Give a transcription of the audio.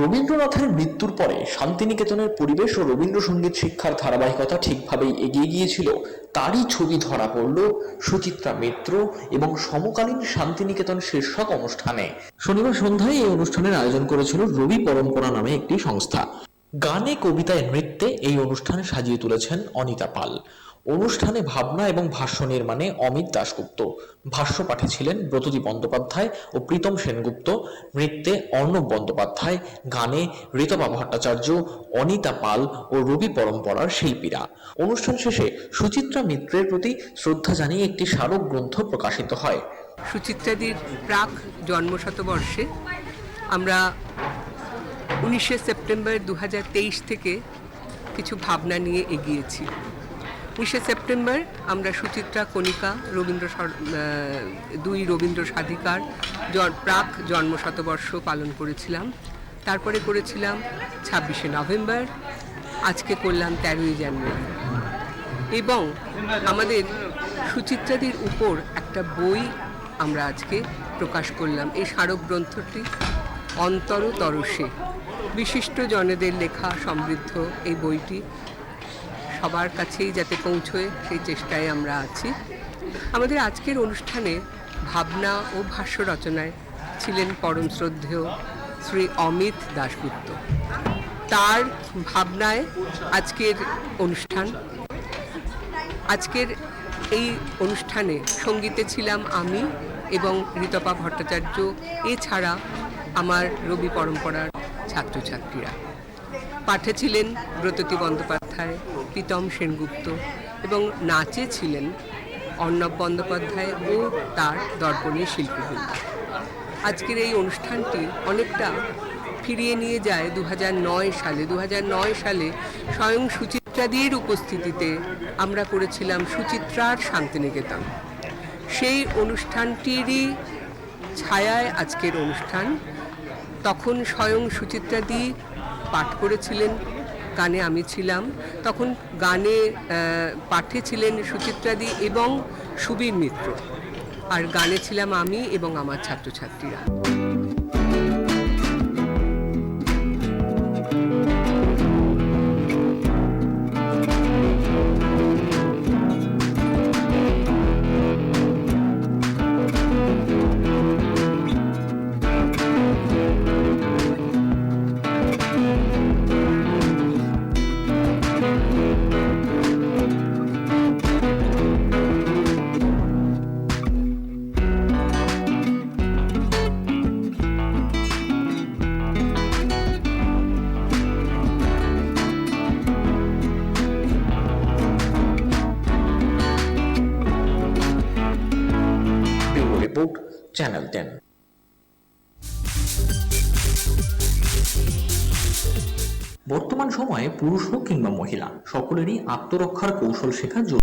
রবীন্দ্রনাথের মৃত্যুর পরে শান্তিনিকেতনের পরিবেশ ও রবীন্দ্রসঙ্গীত শিক্ষার ধারাবাহিকতা ঠিকভাবেই এগিয়ে গিয়েছিল, তারই ছবি ধরা পড়ল সুচিত্রা মিত্র এবং সমকালীন শান্তিনিকেতন শীর্ষক অনুষ্ঠানে। শনিবার সন্ধ্যায় এই অনুষ্ঠানের আয়োজন করেছিল রবি পরম্পরা নামে একটি সংস্থা। গানে, কবিতায়, নৃত্যে এই অনুষ্ঠান সাজিয়ে তুলেছেন অনিতা পাল। অনুষ্ঠানে ভাবনা এবং ভাষ্য নির্মাণে অমিত দাশগুপ্ত। ভাষ্য পাঠে ছিলেন ব্রততী বন্দ্যোপাধ্যায় ও প্রীতম সেনগুপ্ত। নৃত্যে অর্ণব বন্দ্যোপাধ্যায়, গানে ঋতপা ভট্টাচার্য, অনিতা পাল ও রবি পরম্পরার শিল্পীরা। অনুষ্ঠান শেষে সুচিত্রা মিত্রের প্রতি শ্রদ্ধা জানিয়ে একটি স্মারক গ্রন্থ প্রকাশিত হয়। সুচিত্রাদির প্রাক জন্মশতবর্ষে আমরা উনিশে সেপ্টেম্বর দু হাজার তেইশ থেকে কিছু ভাবনা নিয়ে এগিয়েছি। উনিশে সেপ্টেম্বর আমরা সুচিত্রা, কণিকা, রবীন্দ্র দুই রবীন্দ্র সাধিকার প্রাক জন্মশতবর্ষ পালন করেছিলাম। তারপরে করেছিলাম ছাব্বিশে নভেম্বর, আজকে করলাম তেরোই জানুয়ারি। এবং আমাদের সুচিত্রাদির উপর একটা বই আমরা আজকে প্রকাশ করলাম। এই স্মারক গ্রন্থটি অন্তর তরসে বিশিষ্ট জনেদের লেখা সমৃদ্ধ এই বইটি। সবার কাছেই যাতে পৌঁছয় সেই চেষ্টায় আমরা আছি। আমাদের আজকের অনুষ্ঠানে ভাবনা ও ভাষ্য রচনায় ছিলেন পরম শ্রদ্ধেয় শ্রী অমিত দাশগুপ্ত। তার ভাবনায় আজকের অনুষ্ঠান। আজকের এই অনুষ্ঠানে সঙ্গীতে ছিলাম আমি এবং ঋতপা ভট্টাচার্য, এছাড়া আমার রবি পরম্পরার ছাত্রছাত্রীরা। পাঠে ছিলেন ব্রততী বন্দ্যোপাধ্যায়, প্রীতম সেনগুপ্ত এবং নাচে ছিলেন অর্ণব বন্দ্যোপাধ্যায় ও তার দর্পণী শিল্পীবৃন্দ। আজকের এই অনুষ্ঠানটি অনেকটা ফিরিয়ে নিয়ে যায় দু হাজার নয় সালে। দু হাজার নয় সালে স্বয়ং সুচিত্রাদির উপস্থিতিতে আমরা করেছিলাম সুচিত্রার শান্তিনিকেতন। সেই অনুষ্ঠানটিরই ছায়ায় আজকের অনুষ্ঠান। তখন স্বয়ং সুচিত্রাদি পাঠ করেছিলেন গানে আমি ছিলাম। তখন গানে পাঠে ছিলেন সুচিত্রাদি এবং সুবীর মিত্র। আর গানে ছিলাম আমি এবং আমার ছাত্রছাত্রীরা। রিপোর্ট চ্যানেল টেন বর্তমান সময়ে পুরুষ হোক কিংবা মহিলা সকলেরই আত্মরক্ষার কৌশল শেখার জরুরি